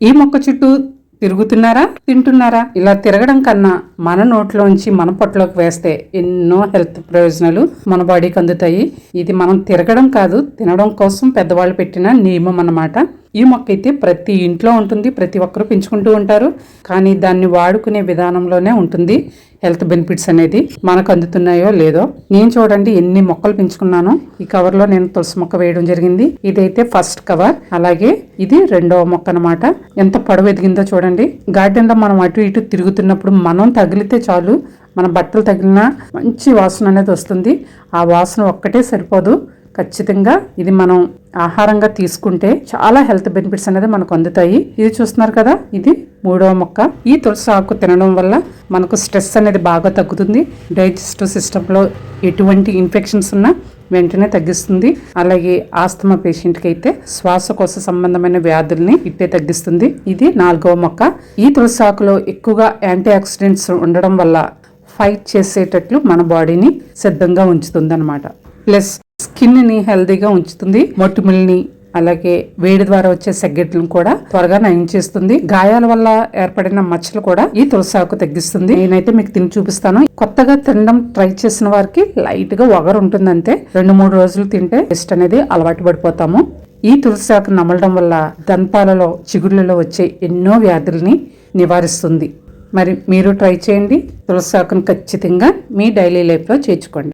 ఈ మొక్క చుట్టూ తిరుగుతున్నారా? తింటున్నారా? ఇలా తిరగడం కన్నా మన నోట్లోంచి మన పొట్టలోకి వేస్తే ఎన్నో హెల్త్ ప్రయోజనాలు మన బాడీకి అందుతాయి. ఇది మనం తిరగడం కాదు తినడం కోసం పెద్దవాళ్ళు పెట్టిన నియమం అన్నమాట. ఈ మొక్క అయితే ప్రతి ఇంట్లో ఉంటుంది ప్రతి ఒక్కరూ పెంచుకుంటూ ఉంటారు. కానీ దాన్ని వాడుకునే విధానంలోనే ఉంటుంది హెల్త్ బెనిఫిట్స్ అనేది. మనకు అందుతున్నాయో లేదో నేను చూడండి ఎన్ని మొక్కలు పెంచుకున్నాను. ఈ కవర్లో నేను తులసి మొక్క వేయడం జరిగింది. ఇదైతే ఫస్ట్ కవర్. అలాగే ఇది రెండవ మొక్క అన్నమాట. ఎంత పొడవు ఎదిగిందో చూడండి. గార్డెన్లో మనం అటు ఇటు తిరుగుతున్నప్పుడు మనం తగిలితే చాలు మన బట్టలు తగిలిన మంచి వాసన అనేది వస్తుంది. ఆ వాసన ఒక్కటే సరిపోదు. ఖచ్చితంగా ఇది మనం ఆహారంగా తీసుకుంటే చాలా హెల్త్ బెనిఫిట్స్ అనేది మనకు అందుతాయి. ఇది చూస్తున్నారు కదా? ఇది మూడవ మొక్క. ఈ తులసి ఆకు తినడం వల్ల మనకు స్ట్రెస్ అనేది బాగా తగ్గుతుంది. డైజెస్టివ్ సిస్టంలో ఎటువంటి ఇన్ఫెక్షన్స్ ఉన్నా వెంటనే తగ్గిస్తుంది. అలాగే ఆస్తమా పేషెంట్కి అయితే శ్వాసకోశ సంబంధమైన వ్యాధుల్ని ఇట్టే తగ్గిస్తుంది. ఇది నాలుగవ మొక్క. ఈ తులసి ఆకులో ఎక్కువగా యాంటీ ఆక్సిడెంట్స్ ఉండడం వల్ల ఫైట్ చేసేటట్లు మన బాడీని సిద్ధంగా ఉంచుతుంది అనమాట ప్లస్ స్కిన్ని హెల్దీగా ఉంచుతుంది. మొటిమిల్ని అలాగే వేడి ద్వారా వచ్చే సెగ్గెట్లను కూడా త్వరగా నయం చేస్తుంది. గాయాల వల్ల ఏర్పడిన మచ్చలు కూడా ఈ తులసాకు తగ్గిస్తుంది. నేనైతే మీకు తిని చూపిస్తాను. కొత్తగా తినడం ట్రై చేసిన వారికి లైట్గా ఒగరు ఉంటుంది అంతే రెండు మూడు రోజులు తింటే టెస్ట్ అనేది అలవాటు పడిపోతాము. ఈ తులసి నమలడం వల్ల దంతాలలో చిగుళ్ళలో వచ్చే ఎన్నో వ్యాధుల్ని నివారిస్తుంది. మరి మీరు ట్రై చేయండి. తులసాకును ఖచ్చితంగా మీ డైలీ లైఫ్లో చేర్చుకోండి.